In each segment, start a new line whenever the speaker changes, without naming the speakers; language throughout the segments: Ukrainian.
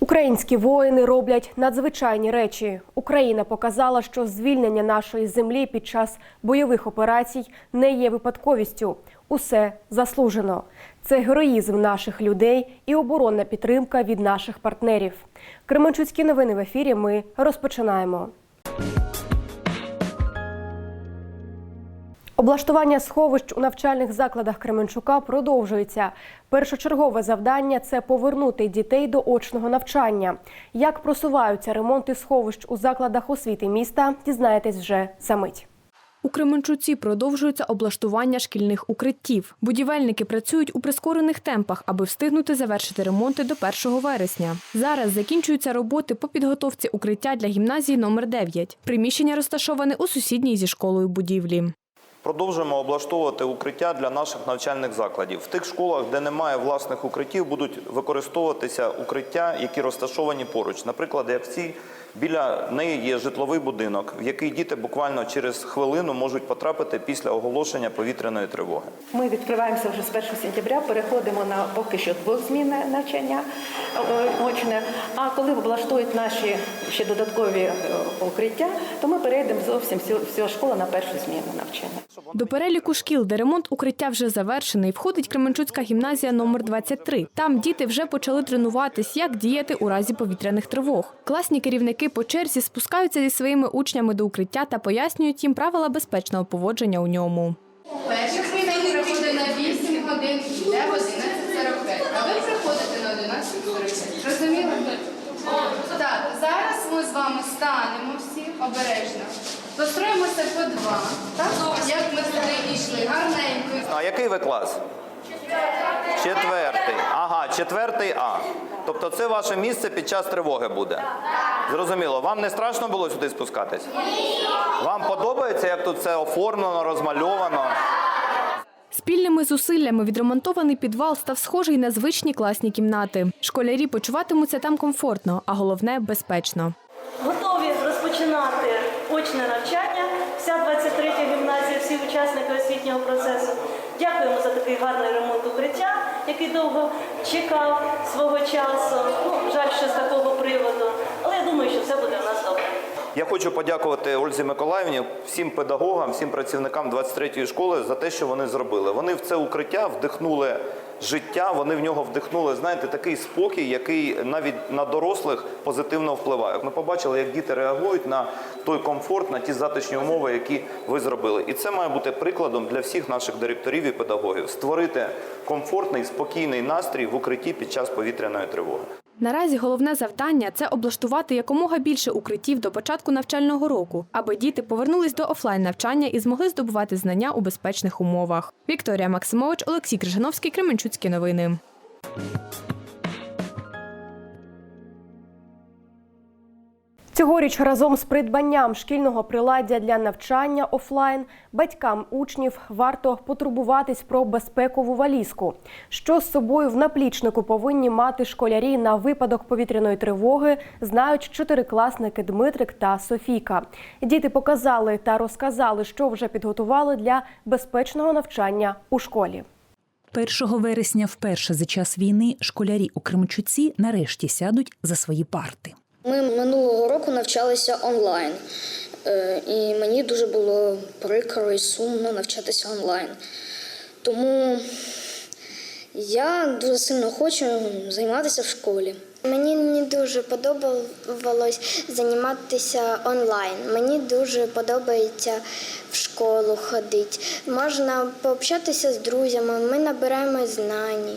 Українські воїни роблять надзвичайні речі. Україна показала, що звільнення нашої землі під час бойових операцій не є випадковістю. Усе заслужено. Це героїзм наших людей і оборонна підтримка від наших партнерів. Кременчуцькі новини в ефірі. Ми розпочинаємо. Облаштування сховищ у навчальних закладах Кременчука продовжується. Першочергове завдання це повернути дітей до очного навчання. Як просуваються ремонти сховищ у закладах освіти міста, дізнаєтесь вже за мить.
У Кременчуці продовжується облаштування шкільних укриттів. Будівельники працюють у прискорених темпах, аби встигнути завершити ремонти до 1 вересня. Зараз закінчуються роботи по підготовці укриття для гімназії номер 9. Приміщення розташоване у сусідній зі школою будівлі.
Продовжуємо облаштовувати укриття для наших навчальних закладів. В тих школах, де немає власних укриттів, будуть використовуватися укриття, які розташовані поруч. Наприклад, як в цій біля неї є житловий будинок, в який діти буквально через хвилину можуть потрапити після оголошення повітряної тривоги.
Ми відкриваємося вже з 1 сентября, переходимо на поки що двохзмінне навчання е, очне. А коли облаштують наші ще додаткові е, укриття, то ми перейдемо зовсім всю школу на першу зміну навчання.
До переліку шкіл, де ремонт укриття вже завершений, входить Кременчуцька гімназія номер 23. Там діти вже почали тренуватись, як діяти у разі повітряних тривог. Класні керівники по черзі спускаються зі своїми учнями до укриття та пояснюють їм правила безпечного поводження у ньому.
Перша зміна приходить на 8 годин, йде в 11.45, а ви приходите на 11.45. Зрозуміло? Так, зараз ми з вами станемо всі обережно. Построїмося по два, так? Як ми сюди йшли, гарненько.
А який ви клас? Четвертий. Ага, четвертий А. Тобто це ваше місце під час тривоги буде. Зрозуміло. Вам не страшно було сюди спускатись? Вам подобається, як тут все оформлено, розмальовано?
Спільними зусиллями відремонтований підвал став схожий на звичні класні кімнати. Школярі почуватимуться там комфортно, а головне безпечно.
Готові розпочинати очне навчання. Вся 23-я гімназія, всі учасники освітнього процесу. Дякуємо за такий гарний ремонт укриття, який довго чекав свого часу. Ну, жаль, що з такого приводу. Але я думаю, що все буде у нас добре.
Я хочу подякувати Ользі Миколаївні, всім педагогам, всім працівникам 23-ї школи за те, що вони зробили. Вони в це укриття вдихнули життя, вони в нього вдихнули, знаєте, такий спокій, який навіть на дорослих позитивно впливає. Ми побачили, як діти реагують на той комфорт, на ті затишні умови, які ви зробили. І це має бути прикладом для всіх наших директорів і педагогів створити комфортний, спокійний настрій в укритті під час повітряної тривоги.
Наразі головне завдання це облаштувати якомога більше укриттів до початку навчального року, аби діти повернулись до офлайн навчання і змогли здобувати знання у безпечних умовах. Вікторія Максимович, Олексій Крижановський, Кременчуцькі новини.
Цьогоріч разом з придбанням шкільного приладдя для навчання офлайн батькам учнів варто потурбуватись про безпекову валізку. Що з собою в наплічнику повинні мати школярі на випадок повітряної тривоги, знають чотирикласники Дмитрик та Софійка. Діти показали та розказали, що вже підготували для безпечного навчання у школі.
1 вересня вперше за час війни школярі у Кременчуці нарешті сядуть за свої парти.
Ми минулого року навчалися онлайн, Е, і мені дуже було прикро і сумно навчатися онлайн. Тому я дуже сильно хочу займатися в школі.
Мені не дуже подобалось займатися онлайн. Мені дуже подобається в школу ходити. Можна пообщатися з друзями, ми набираємо знань.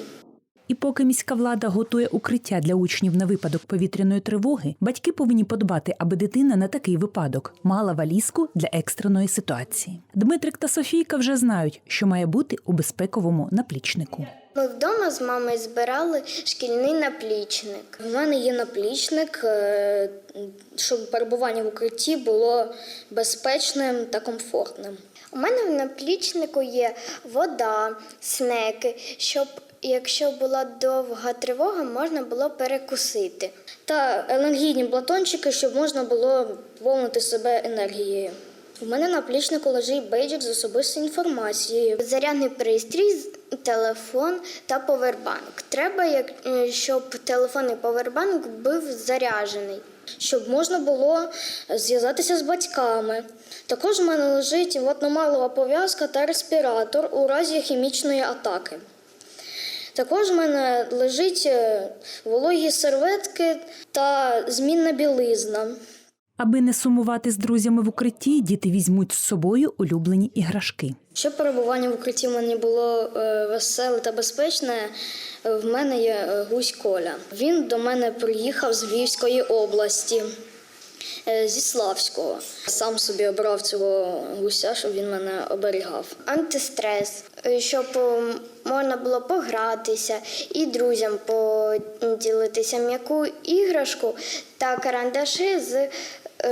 І поки міська влада готує укриття для учнів на випадок повітряної тривоги, батьки повинні подбати, аби дитина на такий випадок мала валізку для екстреної ситуації. Дмитрик та Софійка вже знають, що має бути у безпековому наплічнику.
Ми вдома з мамою збирали шкільний наплічник.
У мене є наплічник, е, щоб перебування в укритті було безпечним та комфортним.
У мене в наплічнику є вода, снеки, щоб якщо була довга тривога, можна було перекусити.
Та енергійні батончики, щоб можна було повнити себе енергією. У мене на плічнику лежить бейджик з особистою інформацією, зарядний пристрій, телефон та повербанк. Треба, е, щоб телефон і повербанк був заряджений, щоб можна було зв'язатися з батьками. Також у мене лежить ватномалова пов'язка та респіратор у разі хімічної атаки. Також в мене лежить е, вологі серветки та змінна білизна.
Аби не сумувати з друзями в укритті, діти візьмуть з собою улюблені іграшки.
Щоб перебування в укритті в мене було е, веселе та безпечне, е, в мене є гусь Коля. Він до мене приїхав з Львівської області, зі Славського. Сам собі обрав цього гуся, щоб він мене оберігав. Антистрес, е, щоб е, можна було погратися і друзям поділитися м'яку іграшку та карандаші з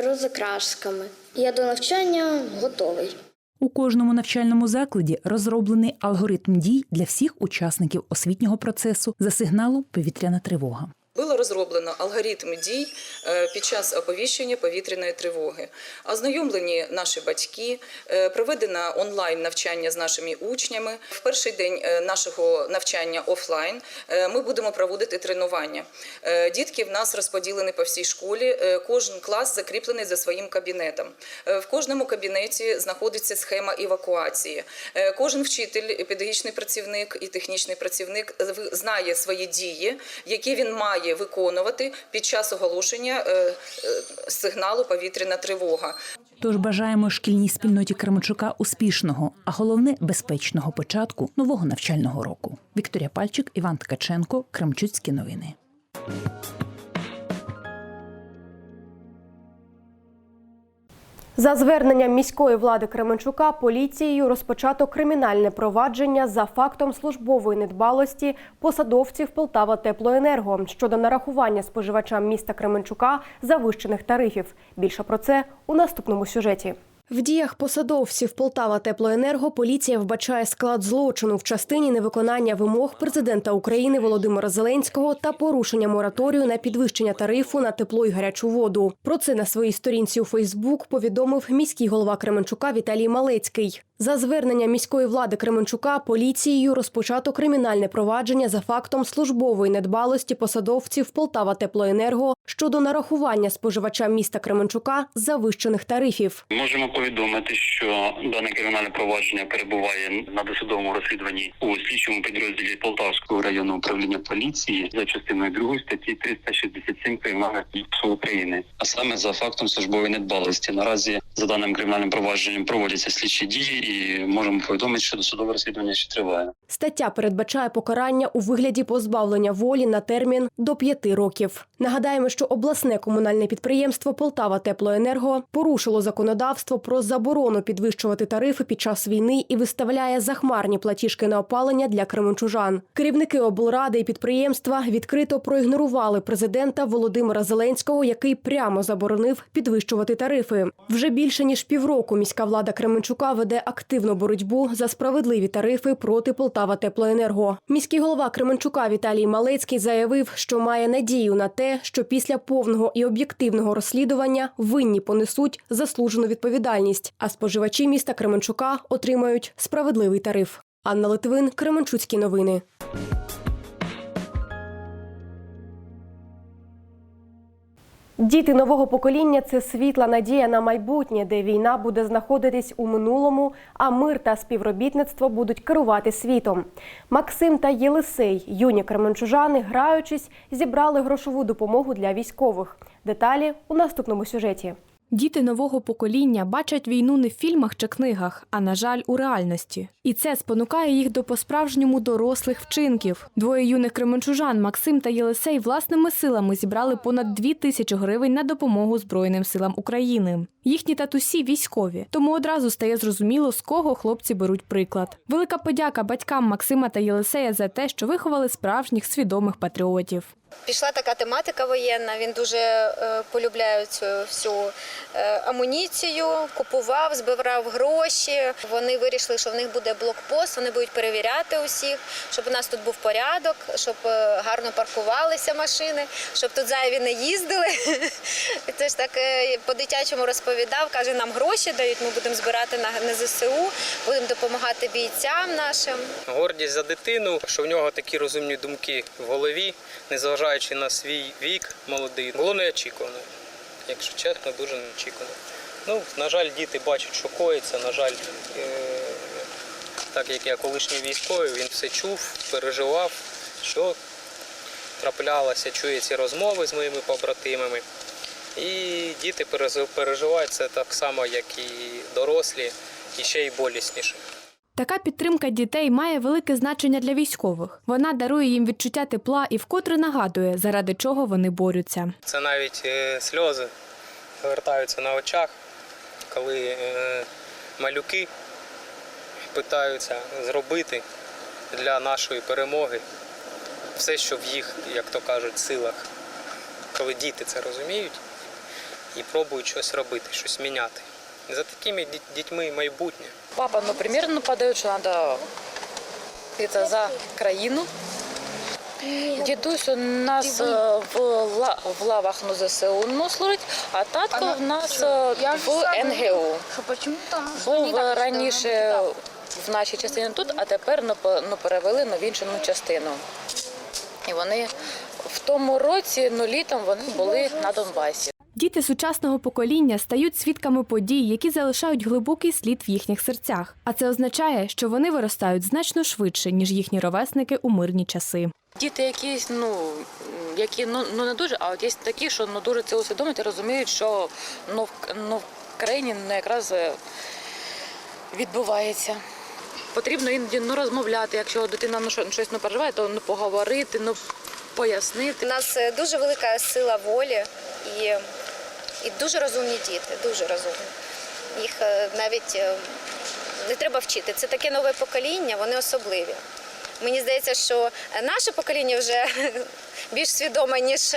розкрасками. Я до навчання готовий.
У кожному навчальному закладі розроблений алгоритм дій для всіх учасників освітнього процесу за сигналом повітряна тривога.
Було розроблено алгоритм дій е, під час оповіщення повітряної тривоги. Ознайомлені наші батьки, е, проведено онлайн навчання з нашими учнями. В перший день е, нашого навчання офлайн ми будемо проводити тренування. Дітки в нас розподілені по всій школі. Кожен клас закріплений за своїм кабінетом. В кожному кабінеті знаходиться схема евакуації. Кожен вчитель, педагогічний працівник і технічний працівник знає свої дії, які він має виконувати під час оголошення е, е, сигналу повітряна тривога.
Тож бажаємо шкільній спільноті Кременчука успішного, а головне безпечного початку нового навчального року. Вікторія Пальчик, Іван Ткаченко, Кремчуцькі новини.
За зверненням міської влади Кременчука поліцією розпочато кримінальне провадження за фактом службової недбалості посадовців Полтава Теплоенерго щодо нарахування споживачам міста Кременчука завищених тарифів. Більше про це у наступному сюжеті. В діях посадовців Полтава Теплоенерго поліція вбачає склад злочину в частині невиконання вимог президента України Володимира Зеленського та порушення мораторію на підвищення тарифу на тепло і гарячу воду. Про це на своїй сторінці у Фейсбук повідомив міський голова Кременчука Віталій Малецький. За зверненням міської влади Кременчука поліцією розпочато кримінальне провадження за фактом службової недбалості посадовців Полтава Теплоенерго щодо нарахування споживачам міста Кременчука завищених тарифів.
Можемо повідомити, що дане кримінальне провадження перебуває на досудовому розслідуванні у слідчому підрозділі Полтавського районного управління поліції за частиною 2 статті 367 Кримінального кодексу України, а саме за фактом службової недбалості. Наразі за даним кримінальним провадженням проводяться слідчі дії, і можемо повідомити, що досудове розслідування ще триває.
Стаття передбачає покарання у вигляді позбавлення волі на термін до п'яти років. Нагадаємо, що обласне комунальне підприємство Полтава Теплоенерго порушило законодавство про заборону підвищувати тарифи під час війни і виставляє захмарні платіжки на опалення для кременчужан. Керівники облради і підприємства відкрито проігнорували президента Володимира Зеленського, який прямо заборонив підвищувати тарифи. Вже більше ніж півроку міська влада Кременчука веде активну боротьбу за справедливі тарифи проти Полтава Теплоенерго. Міський голова Кременчука Віталій Малецький заявив, що має надію на те, що після повного і об'єктивного розслідування винні понесуть заслужену відповідальність, а споживачі міста Кременчука отримають справедливий тариф. Анна Литвин, Кременчуцькі новини. Діти нового покоління це світла надія на майбутнє, де війна буде знаходитись у минулому, а мир та співробітництво будуть керувати світом. Максим та Єлисей, юні кременчужани, граючись, зібрали грошову допомогу для військових. Деталі у наступному сюжеті.
Діти нового покоління бачать війну не в фільмах чи книгах, а на жаль, у реальності. І це спонукає їх до по-справжньому дорослих вчинків. Двоє юних кременчужан Максим та Єлисей власними силами зібрали понад дві тисячі гривень на допомогу Збройним силам України. Їхні татусі військові, тому одразу стає зрозуміло, з кого хлопці беруть приклад. Велика подяка батькам Максима та Єлисея за те, що виховали справжніх свідомих патріотів.
Пішла така тематика воєнна. Він дуже е, полюбляє цю всю амуніцію, купував, збирав гроші. Вони вирішили, що в них буде блокпост. Вони будуть перевіряти усіх, щоб у нас тут був порядок, щоб е, гарно паркувалися машини, щоб тут зайві не їздили. Це ж так е, по-дитячому розповідав, каже, нам гроші дають, ми будемо збирати на ЗСУ, будемо допомагати бійцям нашим.
Гордість за дитину, що в нього такі розумні думки в голові, незважаючи на свій вік молодий, було неочікувано. Якщо чесно, дуже неочікувано. Ну, на жаль, діти бачать, що коїться. На жаль, е, так як я колишній військовий, він все чув, переживав, що траплялося, чує ці розмови з моїми побратимами. І діти переживають це так само, як і дорослі, і ще й болісніше.
Така підтримка дітей має велике значення для військових. Вона дарує їм відчуття тепла і вкотре нагадує, заради чого вони борються.
Це навіть е, сльози повертаються на очах, коли е, малюки питаються зробити для нашої перемоги все, що в їх, як то кажуть, силах. Коли діти це розуміють і пробують щось робити, щось міняти. За такими дітьми майбутнє.
Папа, ну, примерно подает, что надо это за країну. Дідусь у нас е, в, ла- в лавах на ЗСУ ну, служить, а татко в нас е, в НГУ. Був раніше в нашій частині тут, а тепер ну, по- ну, перевели ну, в іншу ну, частину. І вони в тому році, ну літом вони були на Донбасі.
Діти сучасного покоління стають свідками подій, які залишають глибокий слід в їхніх серцях. А це означає, що вони виростають значно швидше, ніж їхні ровесники у мирні часи.
Діти якісь, ну які ну, ну не дуже, а от є такі, що ну дуже це усвідомлюють і розуміють, що ну в, ну, в країні ну, якраз е, відбувається. Потрібно іноді ну, розмовляти, якщо дитина ну, щось не переживає, то ну, поговорити, ну пояснити.
У нас е, дуже велика сила волі і, і дуже розумні діти, дуже розумні. Їх е, навіть е, не треба вчити. Це таке нове покоління, вони особливі. Мені здається, що наше покоління вже більш свідоме, ніж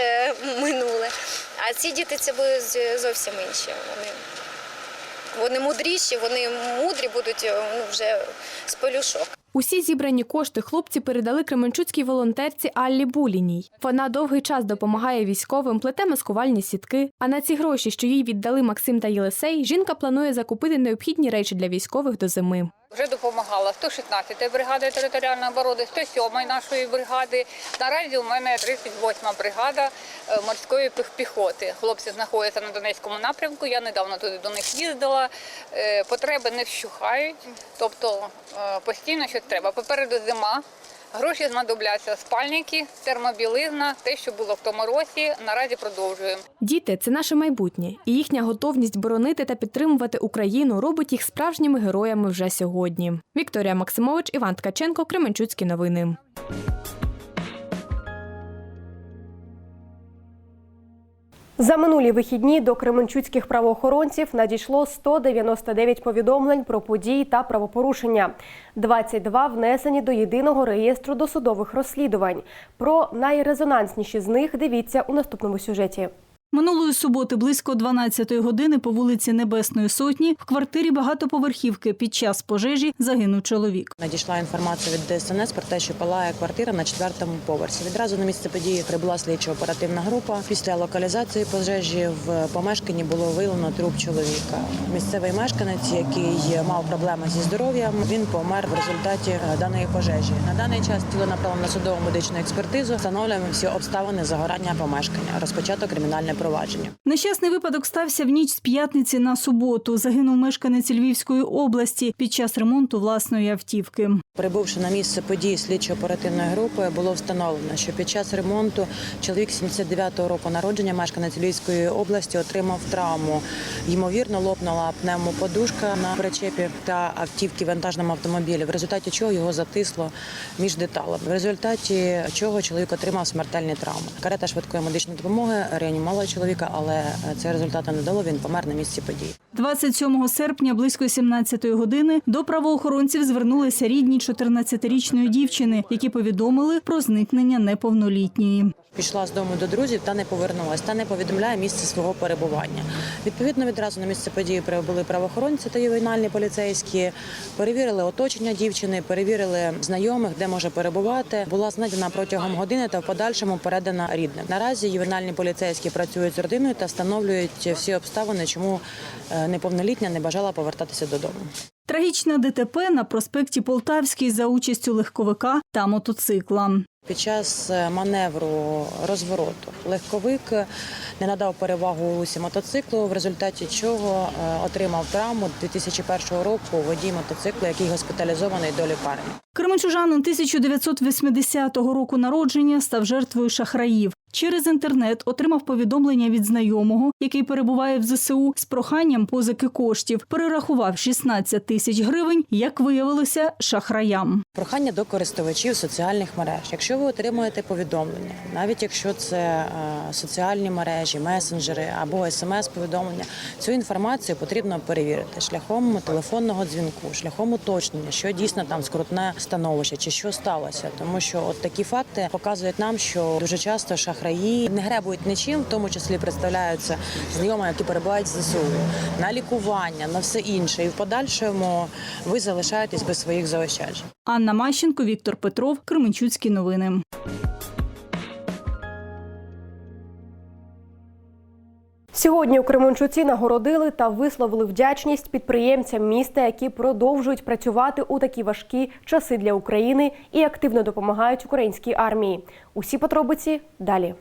минуле. А ці діти це будуть зовсім інші. Вони, вони мудріші, вони мудрі будуть ну, вже з пелюшок.
Усі зібрані кошти хлопці передали кременчуцькій волонтерці Аллі Буліній. Вона довгий час допомагає військовим, плете маскувальні сітки. А на ці гроші, що їй віддали Максим та Єлисей, жінка планує закупити необхідні речі для військових до зими.
Вже допомагала 116 бригада територіальної оборони, 107 нашої бригади. Наразі у мене 38 бригада е, морської піхоти. Хлопці знаходяться на Донецькому напрямку. Я недавно туди до них їздила. Е, Потреби не вщухають, тобто е, постійно щось треба. Попереду зима. Гроші знадобляться спальники, термобілизна, те, що було в тому році. Наразі продовжуємо.
Діти це наше майбутнє, і їхня готовність боронити та підтримувати Україну робить їх справжніми героями вже сьогодні. Вікторія Максимович, Іван Ткаченко, Кременчуцькі новини.
За минулі вихідні до кременчуцьких правоохоронців надійшло 199 повідомлень про події та правопорушення. 22 внесені до єдиного реєстру досудових розслідувань. Про найрезонансніші з них дивіться у наступному сюжеті.
Минулої суботи близько 12-ї години по вулиці Небесної Сотні в квартирі багатоповерхівки під час пожежі загинув чоловік.
Надійшла інформація від ДСНС про те, що палає квартира на четвертому поверсі. Відразу на місце події прибула слідчо-оперативна група. Після локалізації пожежі в помешканні було виявлено труп чоловіка. Місцевий мешканець, який мав проблеми зі здоров'ям, він помер в результаті даної пожежі. На даний час тіло направлено на судово медичну експертизу. Встановлюємо всі обставини загорання помешкання. Розпочато кримінальне провадження.
Нещасний випадок стався в ніч з п'ятниці на суботу. Загинув мешканець Львівської області під час ремонту власної автівки.
Прибувши на місце події слідчо-оперативної групи, було встановлено, що під час ремонту чоловік 79-го року народження, мешканець Львівської області, отримав травму. Ймовірно, лопнула пневмоподушка на причепі та автівки вантажному автомобілі, в результаті чого його затисло між деталями. В результаті чого чоловік отримав смертельні травми. Карета швидкої медичної допомоги реанімувала чоловіка, але це результату не дало. Він помер на місці події.
27 серпня близько 17-ї години до правоохоронців звернулися рідні 14-річної дівчини, які повідомили про зникнення неповнолітньої.
Пішла з дому до друзів та не повернулася, та не повідомляє місце свого перебування. Відповідно, відразу на місце події прибули правоохоронці та ювенальні поліцейські, перевірили оточення дівчини, перевірили знайомих, де може перебувати. Була знайдена протягом години та в подальшому передана рідним. Наразі ювенальні поліцейські працюють працюють з родиною та встановлюють всі обставини, чому е, неповнолітня не бажала повертатися додому.
Трагічне ДТП на проспекті Полтавський за участю легковика та мотоцикла.
Під час е, маневру розвороту легковик не надав перевагу русі мотоциклу, в результаті чого е, отримав травму 2001 року водій мотоциклу, який госпіталізований до лікарні.
Кременчужанин 1980 року народження став жертвою шахраїв. Через інтернет отримав повідомлення від знайомого, який перебуває в ЗСУ, з проханням позики коштів. Перерахував 16 тисяч гривень, як виявилося, шахраям.
Прохання до користувачів соціальних мереж. Якщо ви отримуєте повідомлення, навіть якщо це е, соціальні мережі, месенджери або смс-повідомлення, цю інформацію потрібно перевірити шляхом телефонного дзвінку, шляхом уточнення, що дійсно там скрутне становище чи що сталося. Тому що от такі факти показують нам, що дуже часто шахраї не гребують нічим, в тому числі представляються знайомими, які перебувають в ЗСУ, на лікування, на все інше. І в подальшому ви залишаєтесь без своїх заощаджень.
Анна Мащенко, Віктор Петров, Кременчуцькі новини.
Сьогодні у Кременчуці нагородили та висловили вдячність підприємцям міста, які продовжують працювати у такі важкі часи для України і активно допомагають українській армії. Усі подробиці далі.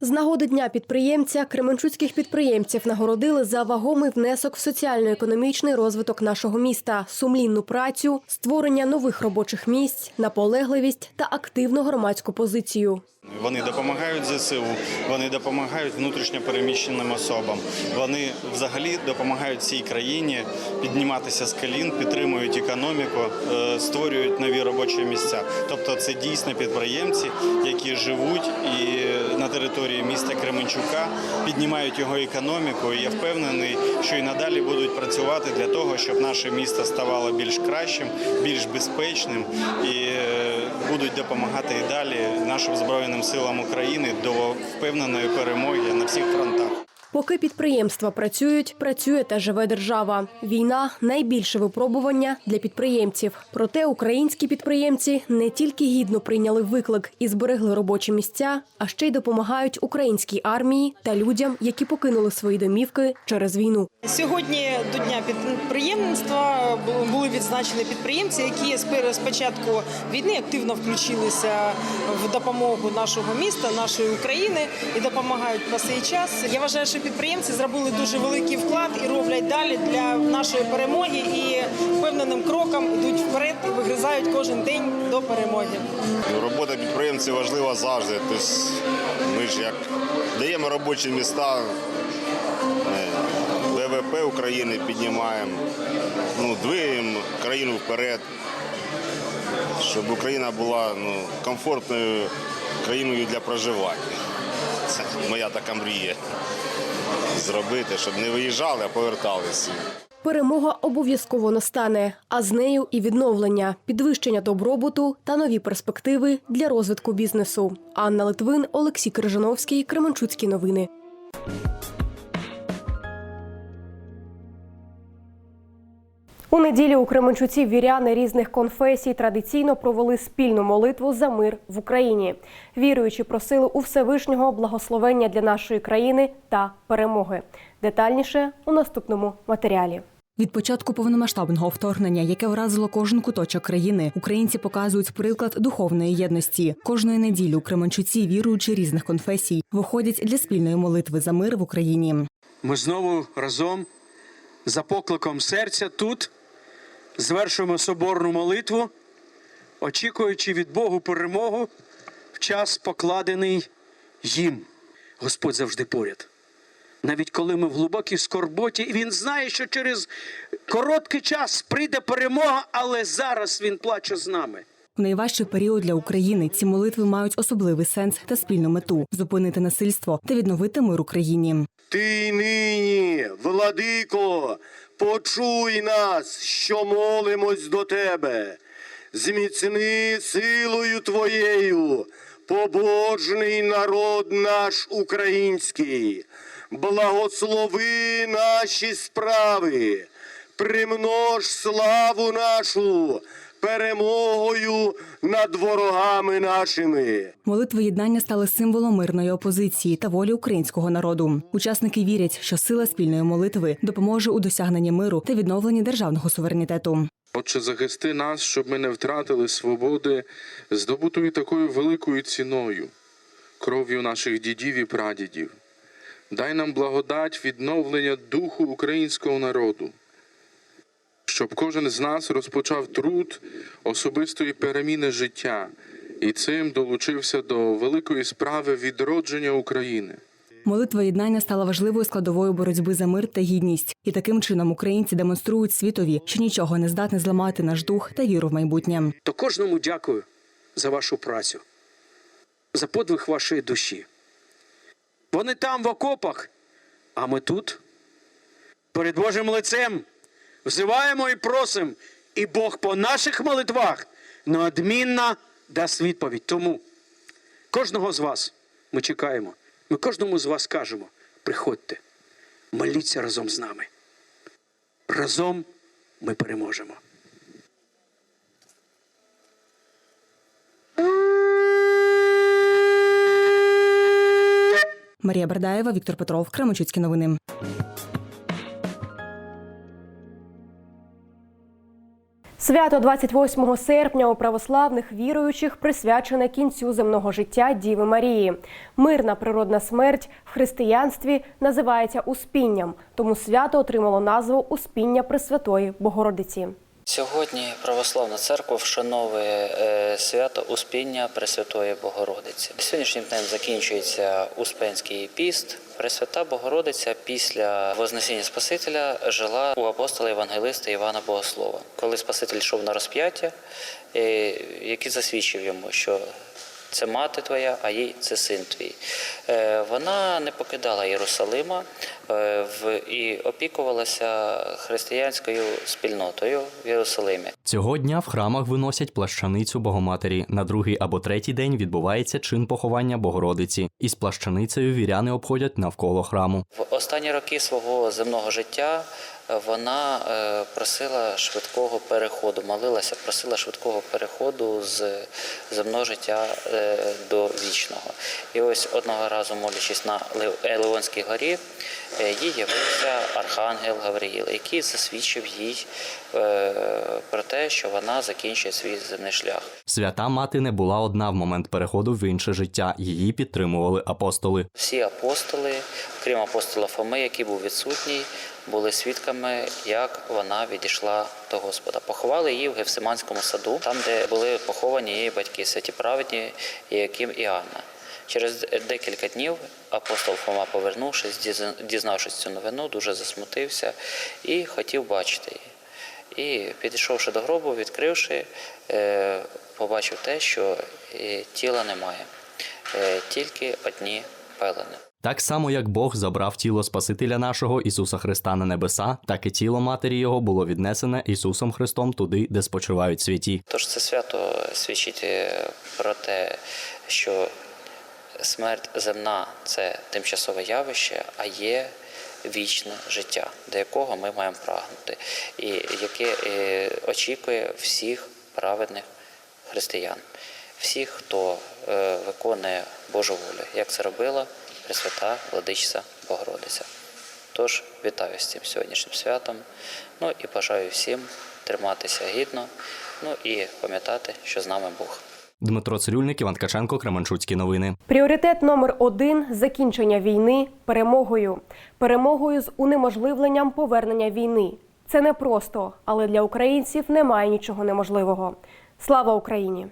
З нагоди дня підприємця кременчуцьких підприємців нагородили за вагомий внесок в соціально-економічний розвиток нашого міста, сумлінну працю, створення нових робочих місць, наполегливість та активну громадську позицію.
Вони допомагають ЗСУ, вони допомагають внутрішньо переміщеним особам. Вони взагалі допомагають цій країні підніматися з колін, підтримують економіку, е, створюють нові робочі місця. Тобто, це дійсно підприємці, які живуть і на території міста Кременчука піднімають його економіку. І я впевнений, що і надалі будуть працювати для того, щоб наше місто ставало більш кращим, більш безпечним і е, будуть допомагати і далі нашим збройним силам України до впевненої перемоги на всіх фронтах.
Поки підприємства працюють, працює та живе держава. Війна найбільше випробування для підприємців. Проте українські підприємці не тільки гідно прийняли виклик і зберегли робочі місця, а ще й допомагають українській армії та людям, які покинули свої домівки через війну.
Сьогодні до дня підприємництва були відзначені підприємці, які з початку війни активно включилися в допомогу нашого міста, нашої України і допомагають по цей час. Я вважаю, що підприємці зробили дуже великий вклад і роблять далі для нашої перемоги і впевненим кроком йдуть вперед і вигризають кожен день до перемоги.
Робота підприємців важлива завжди. Тобто ми ж як даємо робочі міста, ВВП України піднімаємо, ну, двигаємо країну вперед, щоб Україна була ну, комфортною країною для проживання. Це моя така мрія зробити, щоб не виїжджали, а поверталися.
Перемога обов'язково настане, а з нею і відновлення, підвищення добробуту та нові перспективи для розвитку бізнесу. Анна Литвин, Олексій Крижановський, Кременчуцькі новини. У неділю у Кременчуці віряни різних конфесій традиційно провели спільну молитву за мир в Україні. Віруючі просили у Всевишнього благословення для нашої країни та перемоги. Детальніше у наступному матеріалі.
Від початку повномасштабного вторгнення, яке вразило кожен куточок країни, українці показують приклад духовної єдності. Кожної неділі у Кременчуці віруючі різних конфесій виходять для спільної молитви за мир в Україні.
Ми знову разом за покликом серця тут звершуємо соборну молитву, очікуючи від Богу перемогу в час покладений їм. Господь завжди поряд. Навіть коли ми в глибокій скорботі, і він знає, що через короткий час прийде перемога, але зараз він плаче з нами.
В найважчий період для України ці молитви мають особливий сенс та спільну мету зупинити насильство та відновити мир Україні.
Ти нині, владико, почуй нас, що молимось до тебе. Зміцни силою твоєю, побожний народ наш український, благослови наші справи, примнож славу нашу, перемогою над ворогами нашими.
Молитви єднання стали символом мирної опозиції та волі українського народу. Учасники вірять, що сила спільної молитви допоможе у досягненні миру та відновленні державного суверенітету.
Отче, захисти нас, щоб ми не втратили свободи, здобутої такою великою ціною, кров'ю наших дідів і прадідів. Дай нам благодать відновлення духу українського народу, щоб кожен з нас розпочав труд особистої переміни життя і цим долучився до великої справи відродження України.
Молитва єднання стала важливою складовою боротьби за мир та гідність, і таким чином українці демонструють світові, що нічого не здатне зламати наш дух та віру в майбутнє.
То кожному дякую за вашу працю, за подвиг вашої душі. Вони там в окопах, а ми тут. Перед Божим лицем взиваємо і просимо, і Бог по наших молитвах неодмінно дасть відповідь. Тому кожного з вас ми чекаємо. Ми кожному з вас кажемо: приходьте, моліться разом з нами. Разом ми переможемо.
Марія Бердаєва, Віктор Петров, Кременчуцькі новини.
Свято 28 серпня у православних віруючих присвячене кінцю земного життя Діви Марії. Мирна природна смерть в християнстві називається успінням, тому свято отримало назву Успіння Пресвятої Богородиці.
Сьогодні православна церква вшановує е, свято Успіння Пресвятої Богородиці. Сьогоднішнім днем закінчується Успенський піст. Пресвята Богородиця після Вознесіння Спасителя жила у апостола Євангелиста Івана Богослова. Коли Спаситель йшов на розп'яття, е, який засвідчив йому, що це мати твоя, а їй це син твій. Е, Вона не покидала Єрусалима і опікувалася християнською спільнотою в Єрусалимі.
Цього дня в храмах виносять плащаницю Богоматері. На другий або третій день відбувається чин поховання Богородиці. Із плащаницею віряни обходять навколо храму.
В останні роки свого земного життя е, вона е, просила швидкого переходу, молилася, просила швидкого переходу з земного життя е, до вічного. І ось одного разу, молячись на Елеонській горі, їй явився архангел Гавриїл, який засвідчив їй про те, що вона закінчує свій земний шлях.
Свята мати не була одна в момент переходу в інше життя. Її підтримували апостоли.
Всі апостоли, крім апостола Фоми, який був відсутній, були свідками, як вона відійшла до Господа. Поховали її в Гефсиманському саду, там, де були поховані її батьки, святі праведні, Яким і Анна. Через декілька днів апостол Фома, повернувшись, дізнавшись цю новину, дуже засмутився і хотів бачити її. І підійшовши до гробу, відкривши, е, побачив те, що е, тіла немає, Е, тільки одні пелени.
Так само, як Бог забрав тіло Спасителя нашого Ісуса Христа на небеса, так і тіло матері його було віднесене Ісусом Христом туди, де спочивають святі.
Тож це свято свідчить про те, що смерть земна це тимчасове явище, а є вічне життя, до якого ми маємо прагнути, і яке е, очікує всіх праведних християн, всіх, хто е, виконує Божу волю, як це робила Пресвята Владичця Богородиця. Тож вітаю з цим сьогоднішнім святом. Ну і бажаю всім триматися гідно, ну і пам'ятати, що з нами Бог.
Дмитро Цирюльник, Іван Ткаченко, Кременчуцькі новини.
Пріоритет номер один закінчення війни перемогою. Перемогою з унеможливленням повернення війни. Це не просто, але для українців немає нічого неможливого. Слава Україні!